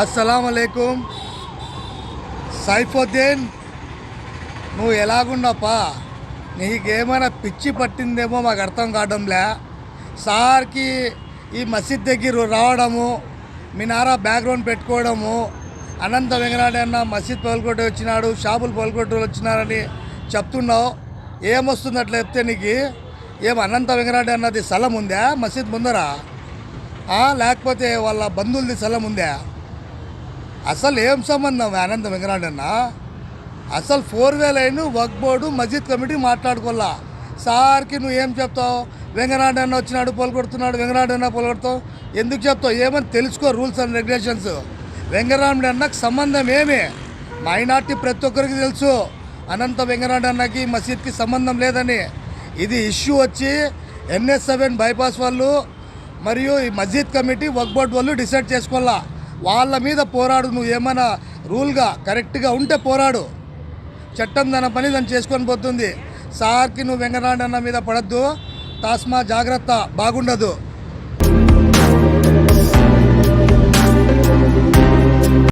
అస్సలం సైఫుద్దీన్ నువ్వు ఎలాగుండప్పా? నీకేమైనా పిచ్చి పట్టిందేమో మాకు అర్థం కావడంలే. సార్కి ఈ మసీద్ దగ్గర రావడము మినారా బ్యాక్గ్రౌండ్ పెట్టుకోవడము అనంత వెంకనాడన్న మసీద్ పలుకొట్టి వచ్చినాడు షాపులు పలుకొట్టి వచ్చినారని చెప్తున్నావు. ఏమొస్తుంది అట్లా చెప్తే నీకు? ఏం అనంత వెంకనాడు అన్నది స్థలం ఉందా? మసీద్ ముందరా? లేకపోతే వాళ్ళ బంధువులది స్థలం ఉందా? అసలు ఏం సంబంధం అనంత వెంకనాడన్న అసలు ఫోర్ వే లైన్ వర్క్ బోర్డు మస్జిద్ కమిటీ మాట్లాడుకోవాలా? సార్కి నువ్వు ఏం చెప్తావు? వెంకరాడన్న వచ్చినాడు పొలగొడుతున్నాడు వెంకరాడన్న పొలగొడతావు ఎందుకు చెప్తావు? ఏమని తెలుసుకో రూల్స్ అండ్ రెగ్యులేషన్స్? వెంకరాముడి సంబంధం ఏమి? మైనార్టీ ప్రతి ఒక్కరికి తెలుసు. అనంత వెంకరాడన్నకి అన్నకి మసీద్కి సంబంధం లేదని. ఇది ఇష్యూ వచ్చి ఎన్ఎస్ సెవెన్ బైపాస్ వాళ్ళు మరియు ఈ మస్జిద్ కమిటీ వర్క్ బోర్డ్ వాళ్ళు డిసైడ్ చేసుకోవాలా? వాళ్ళ మీద పోరాడు నువ్వు ఏమైనా రూల్గా కరెక్ట్గా ఉంటే పోరాడు. చట్టం తన పని దాన్ని చేసుకొని పోతుంది. సార్కి నువ్వు వెంకటరాండి అన్న మీద పడద్దు. తాస్మా జాగ్రత్త బాగుండదు.